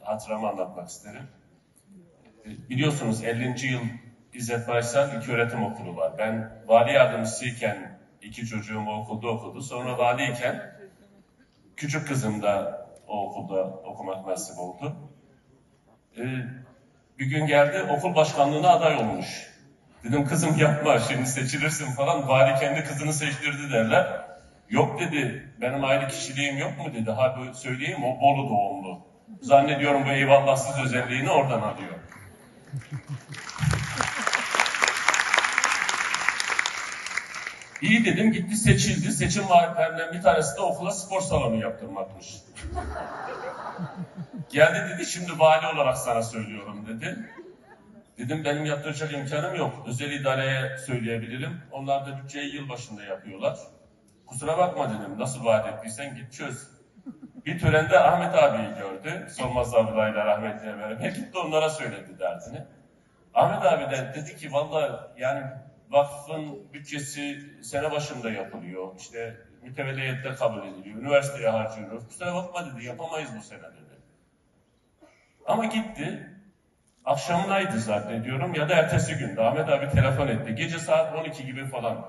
hatıramı anlatmak isterim. E, biliyorsunuz 50. yıl İzzet Baysal İlköğretim Okulu var. Ben vali yardımcısıyken iki çocuğum o okulda okudu. Sonra valiyken küçük kızım da o okulda okumak nasip oldu. E, bir gün geldi okul başkanlığına aday olmuş. Dedim kızım yapma şimdi seçilirsin falan. Vali kendi kızını seçtirdi derler. Yok dedi benim ayrı kişiliğim yok mu dedi. Ha söyleyeyim o Bolu doğumlu. Zannediyorum bu eyvallahsız özelliğini oradan alıyor. İyi dedim gitti seçildi. Seçim vaatlerinden bir tanesi de okula spor salonu yaptırmakmış. Geldi dedi şimdi vali olarak sana söylüyorum dedi. Dedim benim yaptıracak imkanım yok. Özel idareye söyleyebilirim. Onlar da bütçeyi yılbaşında yapıyorlar. Kusura bakma dedim. Nasıl vaat ettiysen git çöz. Bir törende Ahmet abiyi gördü. Solmaz ablayla rahmetliye beraber. Gitti onlara söyledi derdini. Ahmet abi de dedi ki valla yani vakfın bütçesi sene başında yapılıyor. İşte mütevelliyette kabul ediliyor. Üniversiteye harcıyoruz. Kusura bakma dedi yapamayız bu sene dedi. Ama gitti. Akşamındaydı zannediyorum ya da ertesi günde Ahmet abi telefon etti. Gece saat 12 gibi falan.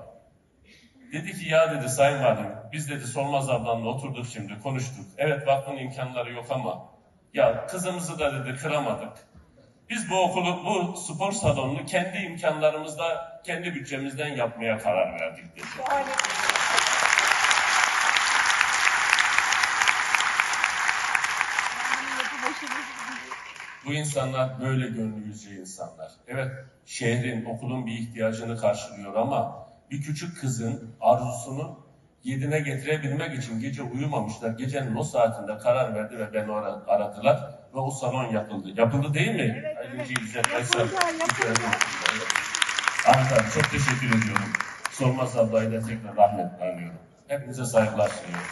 Dedi ki ya dedi Sayın Valim biz dedi Solmaz ablamla oturduk şimdi konuştuk. Evet vakfın imkanları yok ama ya kızımızı da dedi kıramadık. Biz bu okulu, bu spor salonunu kendi imkanlarımızla, kendi bütçemizden yapmaya karar verdik dedi. Bu insanlar böyle gönlü yüzce insanlar. Evet, şehrin, okulun bir ihtiyacını karşılıyor ama bir küçük kızın arzusunu yerine getirebilmek için gece uyumamışlar. Gecenin o saatinde karar verdi ve beni ara- aradılar ve o salon yapıldı. Yapıldı değil mi? Evet, Ayrıca evet. Baysal. Yapıldı, yapıldı. Ahmet çok teşekkür ediyorum. Solmaz ablayı da tekrar rahmetle anıyorum. Hepinize saygılar sunuyorum.